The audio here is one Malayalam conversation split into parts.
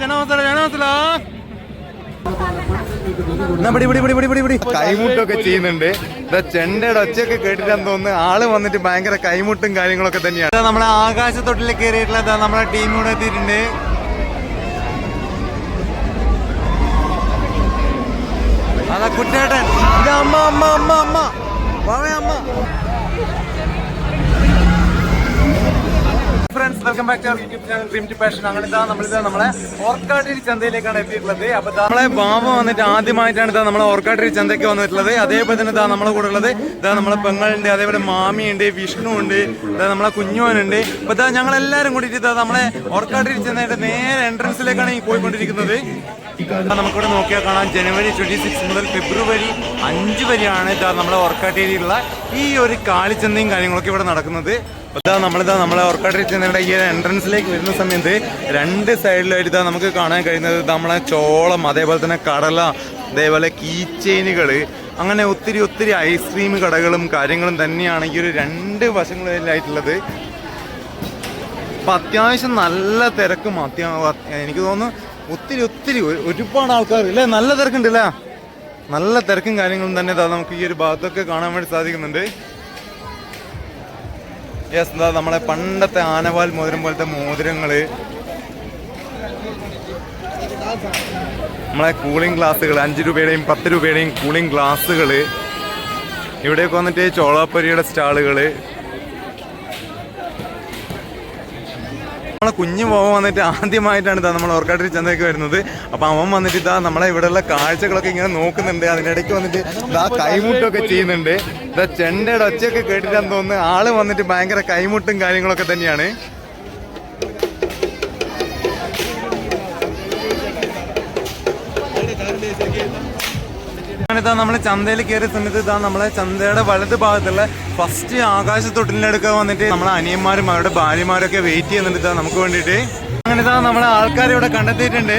ചെന മസാല എന്നാ പിടി പിടി പിടി പിടി പിടി പിടി. കൈമുട്ടൊക്കെ ചെയ്യുന്നുണ്ട്. ഇതാ ചെണ്ടയുടെ ഒച്ചയൊക്കെ കേട്ടിട്ടാന്ന് തോന്നുന്നു. ആൾ വന്നിട്ട് ഭയങ്കര കൈമുട്ടും കാര്യങ്ങളൊക്കെ തന്നെയാണ്. ഇതാ നമ്മളെ ആകാശത്തൊട്ടിൽ കയറിയിട്ടുള്ള ഇതാ നമ്മളെ ടീം കൂടെ എത്തിയിട്ടുണ്ട്. അതാ കുട്ടേട്ടൻ. ഇത് അമ്മ അമ്മ അമ്മ അമ്മ. വാവേ അമ്മ. Welcome back to YouTube channel dream to passion അങ്ങനെ നമ്മളെ ഓർക്കാട്ടിരി ചന്തയിലേക്കാണ് എത്തിയിട്ടുള്ളത്. അപ്പൊ നമ്മളെ ബാബ വന്നിട്ട് ആദ്യമായിട്ടാണ് ഇതാ നമ്മളെ ഓർക്കാട്ടിരി ചന്തയ്ക്ക് വന്നിട്ടുള്ളത്. അതേപോലെ തന്നെ ഇതാ നമ്മളെ കൂടെ ഉള്ളത്. ഇതാ നമ്മളെ പെങ്ങളുണ്ട് അതേപോലെ മാമിയുണ്ട് വിഷ്ണു ഉണ്ട് ഇതാ നമ്മളെ കുഞ്ഞുവനുണ്ട് അപ്പൊ ഇതാ ഞങ്ങൾ എല്ലാവരും കൂടിയിട്ട് ഇതാ നമ്മളെ ഓർക്കാട്ടിരി ചന്തയുടെ നേരെ എൻട്രൻസിലേക്കാണ് ഈ പോയിക്കൊണ്ടിരിക്കുന്നത്. നമുക്കിവിടെ നോക്കിയാൽ കാണാം. ജനുവരി ട്വന്റി സിക്സ് മുതൽ ഫെബ്രുവരി അഞ്ച് വരെയാണ് ഇതാ നമ്മളെ ഏരിയയിലുള്ള ഈ ഒരു കാളിച്ചന്തയും കാര്യങ്ങളൊക്കെ ഇവിടെ നടക്കുന്നത്. ഇതാ നമ്മളിതാ നമ്മളെ ഓർക്കാട്ടേരി ചന്തയുടെ ഈ എൻട്രൻസിലേക്ക് വരുന്ന സമയത്ത് രണ്ട് സൈഡിലായിട്ട് ഇതാ നമുക്ക് കാണാൻ കഴിയുന്നത് നമ്മളെ ചോളം അതേപോലെ തന്നെ കടല അതേപോലെ കീ ചെയിനുകൾ അങ്ങനെ ഒത്തിരി ഒത്തിരി ഐസ്ക്രീം കടകളും കാര്യങ്ങളും തന്നെയാണ് ഈ ഒരു രണ്ട് വശങ്ങളിലായിട്ടുള്ളത്. അപ്പം അത്യാവശ്യം നല്ല തിരക്കും അത്യാ എനിക്ക് തോന്നുന്നു ഒത്തിരി ഒത്തിരി ഒരുപാട് ആൾക്കാർ ഇല്ലേ? നല്ല തിരക്കുണ്ട് അല്ലേ നല്ല തിരക്കും കാര്യങ്ങളും തന്നെ ഇതാ നമുക്ക് ഈ ഒരു ഭാഗത്തൊക്കെ കാണാൻ വേണ്ടി സാധിക്കുന്നുണ്ട്. യെസ് എന്താ നമ്മളെ പണ്ടത്തെ ആനവാൽ മോതിരം പോലത്തെ മോതിരങ്ങൾ. നമ്മളെ കൂളിംഗ് ഗ്ലാസ്സുകൾ അഞ്ച് രൂപയുടെയും പത്ത് രൂപയുടെയും കൂളിംഗ് ഗ്ലാസ്സുകൾ ഇവിടെയൊക്കെ വന്നിട്ട് ചോളാപ്പൊരിയുടെ സ്റ്റാളുകൾ. നമ്മളെ കുഞ്ഞു പോവൻ വന്നിട്ട് ആദ്യമായിട്ടാണ് ഇതാ നമ്മൾ ഓർക്കാട്ടിൽ ചന്തയ്ക്ക് വരുന്നത്. അപ്പൊ അവൻ വന്നിട്ട് ഇതാ നമ്മളെ ഇവിടെയുള്ള കാഴ്ചകളൊക്കെ ഇങ്ങനെ നോക്കുന്നുണ്ട്. അതിനിടയ്ക്ക് വന്നിട്ട് ഇതാ കൈമുട്ടൊക്കെ ചെയ്യുന്നുണ്ട്. ഇതാ ചെണ്ടയുടെ ഒച്ചയൊക്കെ കേട്ടിട്ടാന്ന് തോന്നുന്നു. ആൾ വന്നിട്ട് ഭയങ്കര കൈമുട്ടും കാര്യങ്ങളൊക്കെ തന്നെയാണ്. ഇതാ നമ്മൾ ചന്തയിൽ കയറിയ സമയത്ത് ഇതാ നമ്മളെ ചന്തയുടെ വലത് ഭാഗത്തുള്ള ഫസ്റ്റ് ആകാശ ആകാശത്തൊട്ടിലിനടുക്ക വന്നിട്ട് നമ്മളെ അനിയന്മാരും അവരുടെ ഭാര്യമാരൊക്കെ വെയിറ്റ് ചെയ്യുന്നുണ്ട് ഇതാ നമുക്ക് വേണ്ടിയിട്ട്. അങ്ങനെ ഇതാ നമ്മളെ ആൾക്കാർ ഇവിടെ കണ്ടെത്തിയിട്ടുണ്ട്.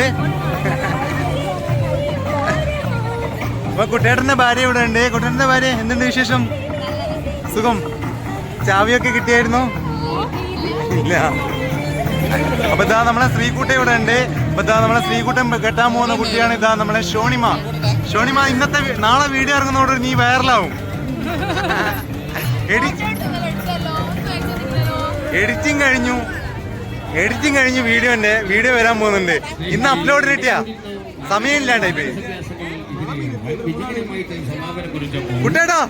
അപ്പൊ കുട്ടേട്ടന്റെ ഭാര്യ ഇവിടെ ഉണ്ട്. കുട്ടേട്ടന്റെ ഭാര്യ എന്തുണ്ട് വിശേഷം? സുഖം? ചാവിയൊക്കെ കിട്ടിയായിരുന്നു? ഇല്ല. അപ്പൊ ഇതാ നമ്മളെ ശ്രീകുട്ട ഇവിടെ ഉണ്ട്. അപ്പൊ ഇതാ നമ്മളെ ശ്രീകുട്ടൻ കെട്ടാൻ പോകുന്ന കുട്ടിയാണ് ഇതാ നമ്മളെ ഷോണിമ. ഷോണിമ ഇന്നത്തെ നാളെ വീഡിയോ ഇറങ്ങുന്നോട് നീ വൈറലാവും. എഡിറ്റിംഗ് കഴിഞ്ഞു. എഡിറ്റിംഗ് കഴിഞ്ഞു ഉണ്ട് വീഡിയോ വരാൻ പോകുന്നുണ്ട്. ഇന്ന് അപ്ലോഡ് കിട്ടിയാ? സമയമില്ലാണ്ട് ഇപ്പൊ കുട്ടേട്ടോ.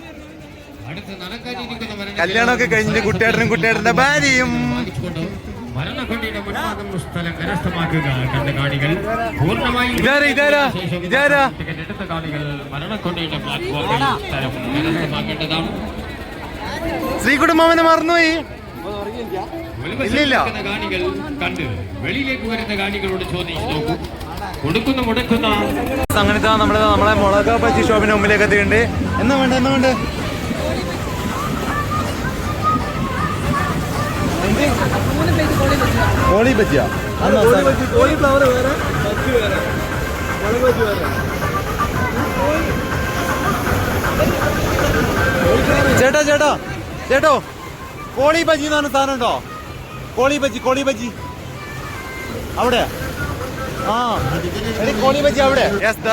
കല്യാണമൊക്കെ കഴിഞ്ഞിട്ട് കുട്ടേട്ടനും കുട്ടേട്ടന്റെ ഭാര്യയും. മരണക്കൊണ്ടിയുടെ മുൻഭാഗം സ്ഥലം കരസ്ഥമാക്കുക കണ്ട കാണികൾ. പൂർണമായും ടിക്കറ്റ് എടുത്ത കാണികൾ മരണക്കൊണ്ടിയുടെ പ്ലാറ്റ്ഫോമിൽ സ്ഥലം കരസ്ഥമാക്കേണ്ടതാണ്. ശ്രീകുടുംബാമനെ മറന്നുപോയി. കാണികൾ കണ്ട് വെളിയിലേക്ക് വരുന്ന കാണികളോട് ചോദിച്ചു നോക്കൂ. കൊടുക്കുന്ന മുടക്കുന്ന. അങ്ങനത്തെ നമ്മളെ നമ്മളെ മുളക് പച്ചി ഷോപ്പിന്റെ മുമ്പിലേക്ക് എത്തിയിട്ടുണ്ട്. എന്നാ വേണ്ട എന്നാ വേണ്ട? കോളി ബജിയ കോളി ഫ്ലവർ വേറെ ബജ്ജി വേറെ മുളക് ബജ്ജി വേറെ. ചേട്ടാ ചേട്ടാ ചേട്ടോ കോളി ബജി എന്ന് പറഞ്ഞ സാധനം ഉണ്ടോ? കോളി ബജി കോളി ബജി അവിടെ? ആ. കോളി ബജി അവിടെ.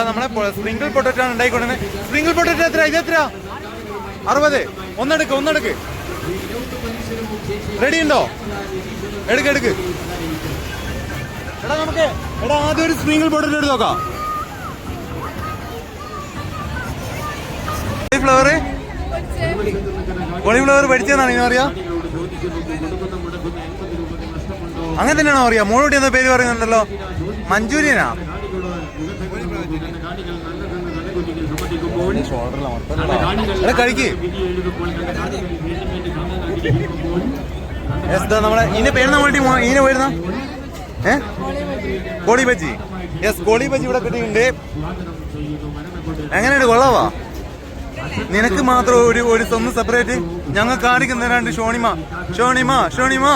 നമ്മളെ സ്പ്രിങ്കിൾ പൊട്ടറ്റോ ആണ് ഉണ്ടായിക്കൊണ്ടിരുന്നത്. സ്പ്രിങ്കിൾ പൊട്ടറ്റോ എത്ര ഇത് എത്ര അറുപത്. ഒന്നെടുക്ക് ഒന്നെടുക്ക്. റെഡി ഉണ്ടോ? എടുക്ക് എടുക്ക്. എടാ നമുക്ക് എടാ ആദ്യം ഒരു സ്പ്രിങ്കിൾ ബോർഡിൽ എടുത്ത് നോക്കാം കോളിഫ്ലവർ കോളിഫ്ലവർ പഠിച്ചതെന്നാണ് ഇനി അറിയാ? അങ്ങനെ തന്നെയാണോ അറിയാം? മോളോട്ടി എന്ന പേര് പറയുന്നുണ്ടല്ലോ. മഞ്ചൂരിയനാ എടാ കഴിക്ക്. Yes, ദാ നമ്മളെ ഇതിന്റെ പേര് നമ്മൾ ഇതിനെ വരുന്ന ഏ? കോളി ബജി യെസ് കോളി ബജി ഇവിടെ കിട്ടിയിട്ടുണ്ട്. എങ്ങനെയുണ്ട്? കൊള്ളാവാ? നിനക്ക് മാത്രം ഒരു ഒരു സ്വന്തം സെപ്പറേറ്റ് ഞങ്ങൾ കാണിക്കുന്നതിനാണ്ട് ഷോണിമ. ഷോണിമ ഷോണിമ.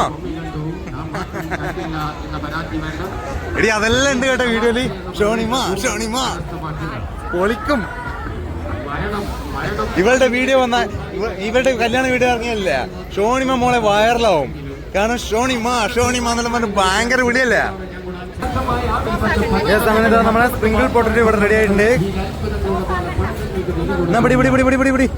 എടി അതെല്ലാം ഉണ്ട് കേട്ടോ വീഡിയോയിൽ ഷോണിമാ ഷോണിമാ. പൊളിക്കും. ഇവളുടെ വീഡിയോ വന്ന ഇവളുടെ കല്യാണ വീഡിയോ ഇറങ്ങിയല്ലേ? ഷോണിമ മോളെ വൈറലാവും. കാരണം ഷോണിമാ ഷോണിമ എന്നെല്ലാം പറഞ്ഞ് ഭയങ്കര വിളിയല്ലേ? ഇതാ നമ്മളെ സ്പ്രിങ്കിൾ പൊട്ടറ്റ് ഇവിടെ റെഡി ആയിട്ടുണ്ട്. എന്നാ പിടി പിടി പിടി പിടി പിടി പിടി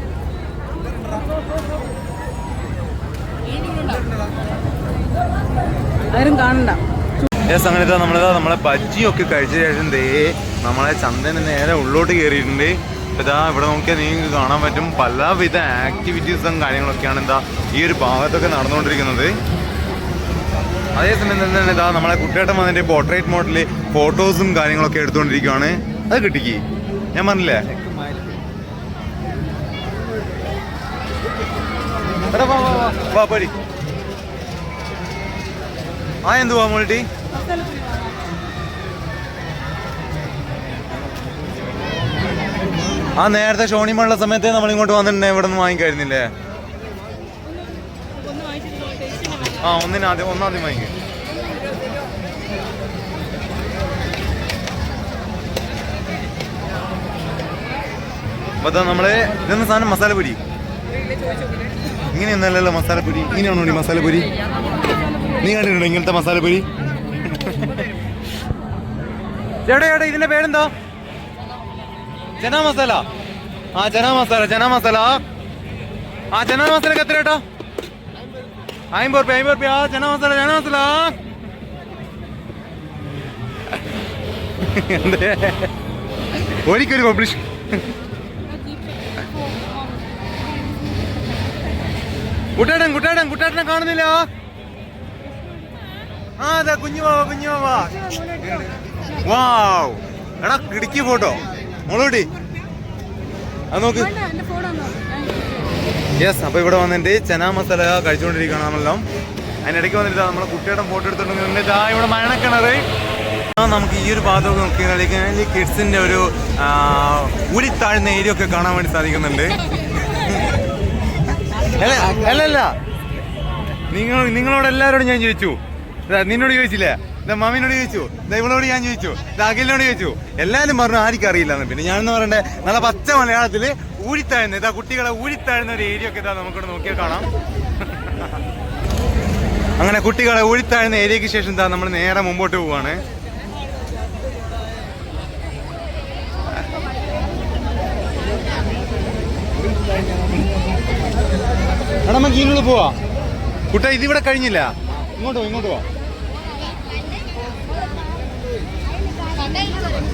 ആരും കാണണ്ട. സംഗീത നമ്മളിതാ നമ്മളെ ബജ്ജിയൊക്കെ കഴിച്ച ശേഷം ദേ നമ്മളെ ചന്ദന നേരെ ഉള്ളോട്ട് കയറിയിട്ടുണ്ട് ഇതാ ഇവിടെ നോക്കിയാൽ നിങ്ങൾക്ക് കാണാൻ പറ്റും. പലവിധ ആക്ടിവിറ്റീസും കാര്യങ്ങളൊക്കെയാണ് എന്താ ഈ ഒരു ഭാഗത്തൊക്കെ നടന്നുകൊണ്ടിരിക്കുന്നത്. അതേസമയം തന്നെ ഇതാ നമ്മളെ കുട്ടിയേട്ടൻ വന്നിട്ട് പോർട്രേറ്റ് മോഡലിൽ ഫോട്ടോസും കാര്യങ്ങളൊക്കെ എടുത്തുകൊണ്ടിരിക്കുകയാണ് അത് കിട്ടിക്ക്. ഞാൻ പറഞ്ഞില്ലേ? വാ, ആ എന്തുവാ മോൾട്ടി? ആ നേരത്തെ ഷോണിമുള്ള സമയത്ത് നമ്മൾ ഇങ്ങോട്ട് വന്നിട്ടുണ്ടെ ഇവിടെ നിന്ന് വാങ്ങിക്കായിരുന്നില്ലേ? ആ ഒന്നിന് ആദ്യം ഒന്നാദ്യം വാങ്ങിക്കും. അപ്പൊ നമ്മൾ ഇതെന്ന സാധനം? മസാലപ്പൊരി. ഇങ്ങനെയൊന്നല്ലല്ലോ മസാലപ്പൊരി. ഇങ്ങനെയാണോ മസാലപ്പൊരി? നീ കണ്ടിട്ടുണ്ടോ ഇങ്ങനത്തെ മസാലപ്പൊരി ചേട്ടാ ചേട്ടാ ഇതിന്റെ പേരെന്തോ? ചന മസാല ആ ചന മസാല ചന മസാല ആ ചന മസാല എത്ര കേട്ടോ അമ്പത് റുപ്യ അമ്പത് റുപ്യ. ചന മസാല ചന മസാല ഒരിക്കലും പബ്ലിഷ് കുട്ടാടൻ കുട്ടാടൻ കുട്ടാട്ടനെ കാണുന്നില്ല. ആ അതാ കുഞ്ഞു വാ കുഞ്ഞു വാ വാവ്. എടാ കിടക്കി ഫോട്ടോ. മോളോടി അത് നോക്ക്. യെസ് അപ്പൊ ഇവിടെ വന്നിട്ട് ചന മസാല കഴിച്ചുകൊണ്ടിരിക്കുകയാണ് നമ്മളെല്ലാം. അതിനിടയ്ക്ക് വന്നിട്ട് നമ്മളെ കുട്ടിയുടെ ഫോട്ടോ എടുത്തിട്ടുണ്ടെങ്കിൽ ഇതാ ഇവിടെ മരണക്കിണറ് നമുക്ക് ഈ ഒരു ഭാഗത്തൊക്കെ നോക്കിയാൽ കിഡ്സിന്റെ ഒരു ഉരിത്താഴ്ന്ന ഏരിയ ഒക്കെ കാണാൻ വേണ്ടി സാധിക്കുന്നുണ്ട്. അല്ലല്ല അല്ല അല്ല നിങ്ങൾ നിങ്ങളോട് എല്ലാവരോടും ഞാൻ ചോദിച്ചു. നിന്നോട് ചോദിച്ചില്ലേ? മമ്മിനോട് ചോദിച്ചു. ഇവളോട് ഞാൻ ചോദിച്ചു. അഖിലിനോട് ചോദിച്ചു. എല്ലാവരും പറഞ്ഞു ആർക്കും അറിയില്ലെന്ന്. പിന്നെ ഞാനെന്ന് പറയണ്ടേ? നല്ല പച്ച മലയാളത്തിൽ ഊഴിത്താഴ്ന്ന ഇതാ കുട്ടികളെ ഊഴിത്താഴ്ന്ന ഒരു ഏരിയ ഒക്കെ ഇതാ നമുക്കിവിടെ നോക്കിയാൽ കാണാം. അങ്ങനെ കുട്ടികളെ ഊഴിത്താഴ്ന്ന ഏരിയക്ക് ശേഷം ഇതാ നമ്മൾ നേരെ മുമ്പോട്ട് പോവാണ്. എടാ നമുക്ക് പോവാ. കുട്ടാ ഇതിവിടെ കഴിഞ്ഞില്ല. ഇങ്ങോട്ട് പോവാ ഇങ്ങോട്ട് പോ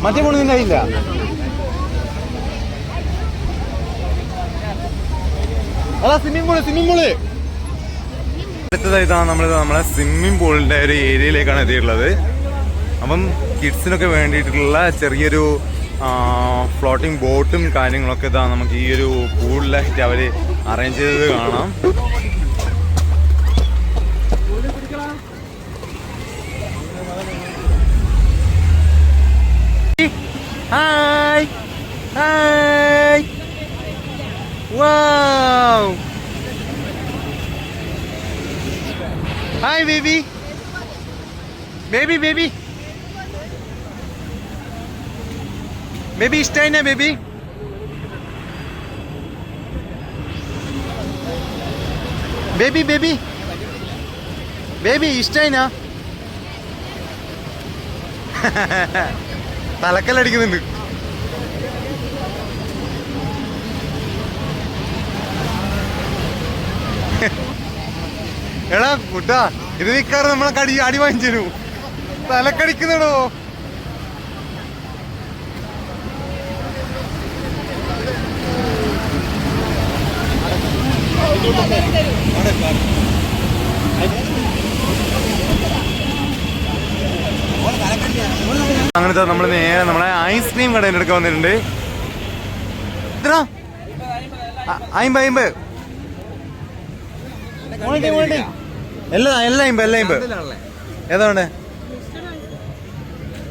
മറ്റേ പൊണ്ണു നിന്റെ കയ്യില്ല അതാ സ്വിമ്മിംഗ് പൂൾ സ്വിമ്മിംഗ് പൂൾ അടുത്തതായിട്ടാണ് നമ്മൾ നമ്മളെ സ്വിമ്മിംഗ് പൂളിന്റെ ഒരു ഏരിയയിലേക്കാണ് എത്തിയിട്ടുള്ളത്. അപ്പം കിഡ്സിനൊക്കെ വേണ്ടിയിട്ടുള്ള ചെറിയൊരു ഫ്ലോട്ടിംഗ് ബോട്ടും കാര്യങ്ങളൊക്കെ ഇതാ നമുക്ക് ഈ ഒരു പൂളിലായിട്ട് അവർ അറേഞ്ച് ചെയ്തത് കാണാം. Hi! Hi! Wow! Hi, baby! Baby, baby! Baby, stay now, baby! Baby, baby! Baby, stay now! തലക്കല്ലടിക്കുന്നുണ്ട്. എടാ കുട്ടാ ഇത് നിക്കാറ് നമ്മളെ കടി അടി വാങ്ങിച്ചു തലക്കടിക്കുന്നടോ അങ്ങനത്തെ നമ്മൾ നേരെ നമ്മളെ ഐസ്ക്രീം കടേന്റെ അടുക്ക വന്നിട്ടുണ്ട്. എത്ര അയിമ്പ അയിമ്പ് എല്ലാം എല്ലാം അയിമ്പ എല്ലാം അയിമ്പ് വേണ്ടേ?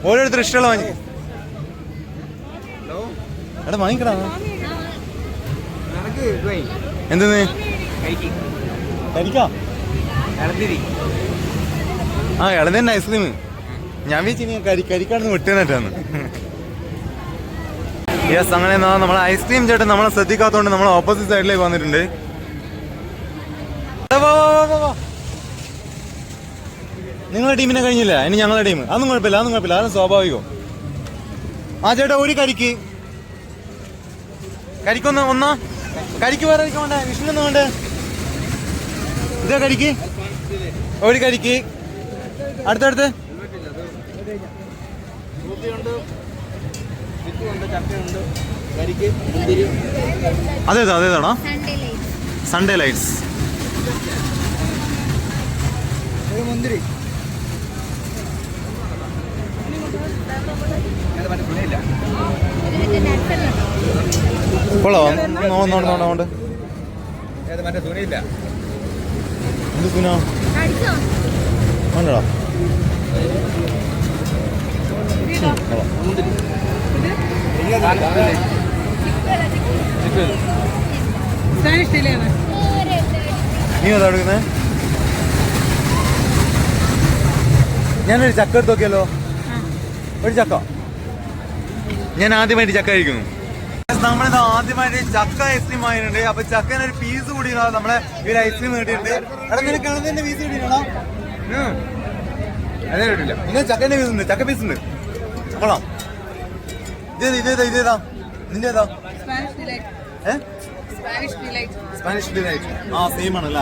ഓരോരുത്തർ ഇഷ്ടമുള്ള വാങ്ങി. എടാ വാങ്ങിക്കടാ. എന്തെന്ന്? ആ ഇളനീന്റെ ഐസ്ക്രീം ഞാൻ വിചാരിച്ചു നീ കരി കരിക്കാടുന്ന് വിട്ടുന്നിട്ടാന്ന് യെസ് അങ്ങനെ നമ്മൾ ഐസ്ക്രീം ചേട്ടൻ നമ്മളെ ശ്രദ്ധിക്കാത്തോണ്ട് നമ്മൾ ഓപ്പോസിറ്റ് സൈഡിലേക്ക് വന്നിട്ടുണ്ട്. നിങ്ങളുടെ ടീമിനെ കഴിഞ്ഞില്ല? ഇനി ഞങ്ങളുടെ ടീം അതൊന്നും കുഴപ്പമില്ല അതൊന്നും കുഴപ്പമില്ല. അതൊന്നും സ്വാഭാവികം ആ ചേട്ടാ ഒരു കരിക്ക്. കരിക്കൊന്ന് ഒന്നാ. കരിക്ക് വേറെ വേണ്ടേ? വിഷ്ണു വേണ്ടേ? ഇതാ കരിക്ക്. ഒരു കരിക്ക്. അടുത്തടുത്ത് ചക്കയുണ്ട്. കരിക്ക് മുന്തിരി. അതേതാ അതേതാണോ സൺഡേ ലൈറ്റ് സൺഡേ ലൈറ്റ്സ് ണ്ടോ മുന്തിരി. അത് മറ്റേ തുണിയില്ല ഇതിന്റെ നട്സല്ലോ കൊള്ളാം? നോണ്ട് നോണ്ട് നോണ്ട് അത് മറ്റേ തുണിയില്ല എന്ത് സുനോ? അടിച്ചോ? വേണ്ടടാ. മുന്തിരി. നീ എടുക്കുന്നേ ഞാനൊരു ചക്ക എടുത്ത് നോക്കിയല്ലോ. ഒരു ചക്ക. ഞാൻ ആദ്യമായിട്ട് ചക്ക കഴിക്കുന്നു. നമ്മളിത് ആദ്യമായിട്ട് ചക്ക ഐസ്ക്രീം വാങ്ങിയിട്ടുണ്ട്. അപ്പൊ ചക്കന് ഒരു പീസ് കൂടി നമ്മളെ ഈ ഒരു ഐസ്ക്രീം കിട്ടിയിട്ടുണ്ട്. എടാ നിനക്ക് അതേ കിട്ടില്ല ഇങ്ങനെ ചക്കന്റെ പീസ് ഉണ്ട്. ചക്ക പീസ് ഉണ്ട്. കൊള്ളാം. ഇതേതാ ഇതേതാ ഇതേതാ? നിന്റെ ഏതാ. സ്പാനിഷ് ഡിലൈറ്റ് ആ സെയിം ആണല്ല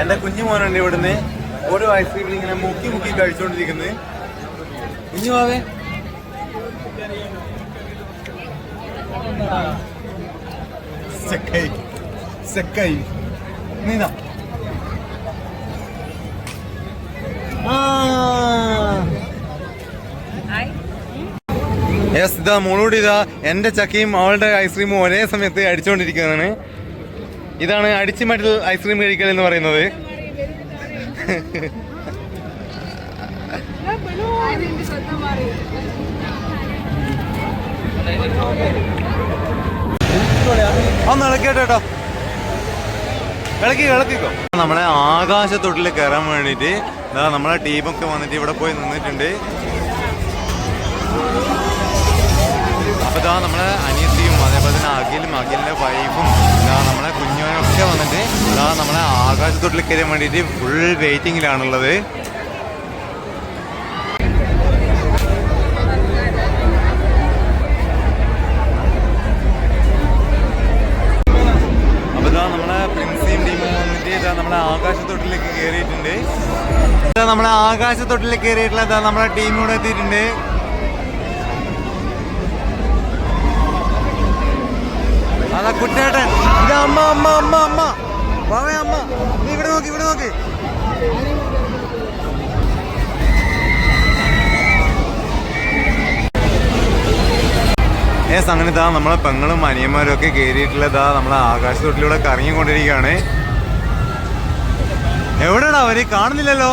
എന്റെ കുഞ്ഞു മോനുണ്ട് ഇവിടുന്ന് ഓരോ ഐസ്ക്രീമിൽ ഇങ്ങനെ മുക്കി മുക്കി കഴിച്ചോണ്ടിരിക്കുന്നത് കുഞ്ഞു സെക്കൈ സെക്കൈ നീതാ യെസ് ഇതാ മോളോട് ഇതാ എന്റെ ചക്കയും അവളുടെ ഐസ്ക്രീമും ഒരേ സമയത്ത് അടിച്ചുകൊണ്ടിരിക്കുന്നതാണ് ഇതാണ് അടിച്ചുമട്ടിൽ ഐസ്ക്രീം കഴിക്കൽ എന്ന് പറയുന്നത്. ഒന്ന് ഇളക്കിട്ടോ കേട്ടോ ഇളക്കി ഇളക്കിക്കോ നമ്മളെ ആകാശത്തൊട്ടിൽ കയറാൻ വേണ്ടിയിട്ട് ഇതാ നമ്മളെ ടീമൊക്കെ വന്നിട്ട് ഇവിടെ പോയി നിന്നിട്ടുണ്ട്. ഇതാ നമ്മളെ അനിയത്തിയും അതേപോലെ തന്നെ അഖിലും അഖിലിന്റെ വൈഫും ഇതാ നമ്മളെ കുഞ്ഞുമൊക്കെ വന്നിട്ട് ഇതാ നമ്മളെ ആകാശത്തൊട്ടിൽ കയറാൻ വേണ്ടിയിട്ട് ഫുൾ ഇതാ നമ്മളെ ആകാശത്തൊട്ടിലേക്ക് കയറിയിട്ടുണ്ട്. നമ്മളെ ആകാശത്തൊട്ടിലേക്ക് കയറിയിട്ടുള്ള നമ്മളെ ടീമിലൂടെ എത്തിയിട്ടുണ്ട്. അതാ കുട്ടേട്ടൻ അമ്മ അമ്മ അമ്മ അമ്മ. വാവേ അമ്മ. നീ ഇവിടെ നോക്കി ഇവിടെ നോക്കി. ഏസ് അങ്ങനെ ഇതാ നമ്മളെ പെങ്ങളും അനിയന്മാരും ഒക്കെ കയറിയിട്ടുള്ള ഇതാ നമ്മളെ ആകാശത്തോട്ടിലൂടെ കറങ്ങിക്കൊണ്ടിരിക്കുകയാണ്. എവിടെടാ അവർ? കാണുന്നില്ലല്ലോ.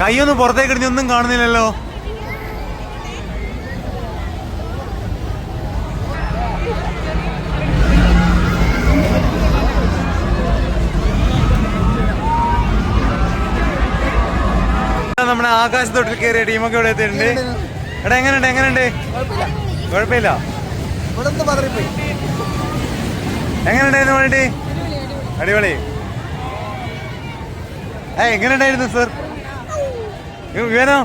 കൈയൊന്നും പുറത്തേക്ക് ഇടിഞ്ഞ് ഒന്നും കാണുന്നില്ലല്ലോ. നമ്മുടെ ആകാശ തൊട്ടിൽ കയറിയ ടീമൊക്കെ ഇവിടെ എത്തിയിട്ടുണ്ട്. എടാ എങ്ങനെയുണ്ട് എങ്ങനെയുണ്ട്? കുഴപ്പമില്ല. എങ്ങനെയുണ്ടായിരുന്നു വേണ്ടി? അടിപൊളി ഏ എങ്ങനെയുണ്ടായിരുന്നു സർ? വിവരോ?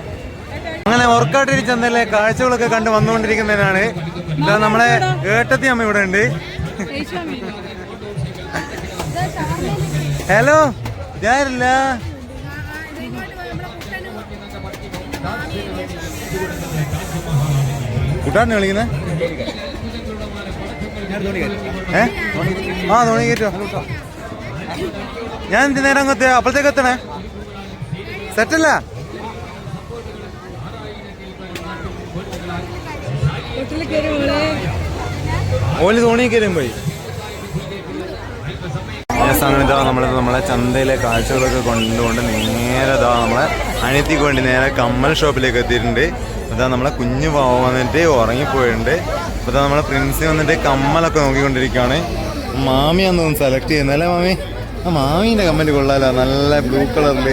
അങ്ങനെ ഓർക്കാട്ടിരി ചന്തയിലെ കാഴ്ചകളൊക്കെ കണ്ട് വന്നുകൊണ്ടിരിക്കുന്നതിനാണ്. ഇതാ നമ്മളെ ഏട്ടത്തി അമ്മ ഇവിടെ ഉണ്ട്. ഹലോ ഇതാരില്ല കൂട്ടാണ് വിളിക്കുന്നേ? ഏ? ആ തോണി കയറ്റോ ഞാൻ എന്ത് നേരം അങ്ങത്തെ അപ്പോഴത്തേക്ക് എത്തണേ? സെറ്റല്ല തൊട്ടിൽ കയറി മോളെ ഓൽ തോണി കയറും പോയി? ഇതാ നമ്മൾ നമ്മളെ ചന്തയിലെ കാഴ്ചകളൊക്കെ കൊണ്ടുകൊണ്ട് നേരെ ഇതാ നമ്മളെ അനിയത്തിക്ക് വേണ്ടി നേരെ കമ്മൽ ഷോപ്പിലേക്ക് എത്തിയിട്ടുണ്ട്. ഇതാ നമ്മളെ കുഞ്ഞു പാവ വന്നിട്ട് ഉറങ്ങിപ്പോയിട്ടുണ്ട്. അപ്പൊ ഇതാ നമ്മളെ പ്രിൻസി വന്നിട്ട് കമ്മലൊക്കെ നോക്കിക്കൊണ്ടിരിക്കുകയാണ്. മാമിയാന്ന് തോന്നുന്നു സെലക്ട് ചെയ്യുന്നത് അല്ലേ മാമി? ആ മാമീന്റെ കമ്മൽ കൊള്ളാലോ. നല്ല ബ്ലൂ കളറിൽ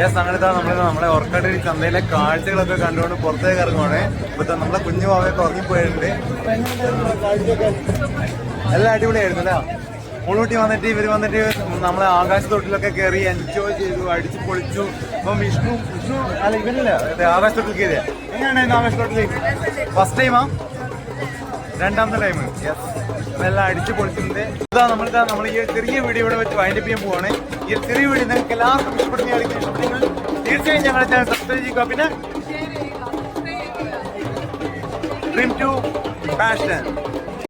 യെസ് അങ്ങനത്തെ നമ്മൾ നമ്മളെ ഓർക്കാട്ടിൽ ചന്തയിലെ കാഴ്ചകളൊക്കെ കണ്ടുകൊണ്ട് പുറത്തേക്ക് ഇറങ്ങുവാണ്. ഇപ്പൊ ദാ നമ്മളെ കുഞ്ഞു ഭാവയൊക്കെ ഉറങ്ങിപ്പോയിട്ടുണ്ട് എല്ലാം അടിപൊളിയായിരുന്നു അല്ലേ? മുളൂട്ടി വന്നിട്ട് ഇവർ വന്നിട്ട് നമ്മളെ ആകാശ തൊട്ടിലൊക്കെ കയറി എൻജോയ് ചെയ്തു അടിച്ചു പൊളിച്ചു. അപ്പം വിഷ്ണു വിഷ്ണു അല്ല ഇവനല്ല ആകാശ തൊട്ടിൽ കയറിയ. എങ്ങനെയാണ് ആകാശത്തൊട്ടിൽ ഫസ്റ്റ് ടൈമാ രണ്ടാമത്തെ ടൈം യെസ് എല്ലാം അടിച്ചു പൊളിച്ചിട്ടുണ്ട്. ഇതാ നമ്മളിതാ നമ്മൾ ഈ ചെറിയ വീഡിയോ ഇവിടെ വെച്ച് വൈൻഡപ്പ് ചെയ്യാൻ പോവാണ്. ഈ ചെറിയ വീഡിയോ നിങ്ങൾക്ക് എല്ലാവർക്കും ഇഷ്ടപ്പെടുന്ന തീർച്ചയായും ഞങ്ങളുടെ ചാനൽ സബ്സ്ക്രൈബ് ചെയ്യുക. പിന്നെ ഡ്രീം ടു പാഷൻ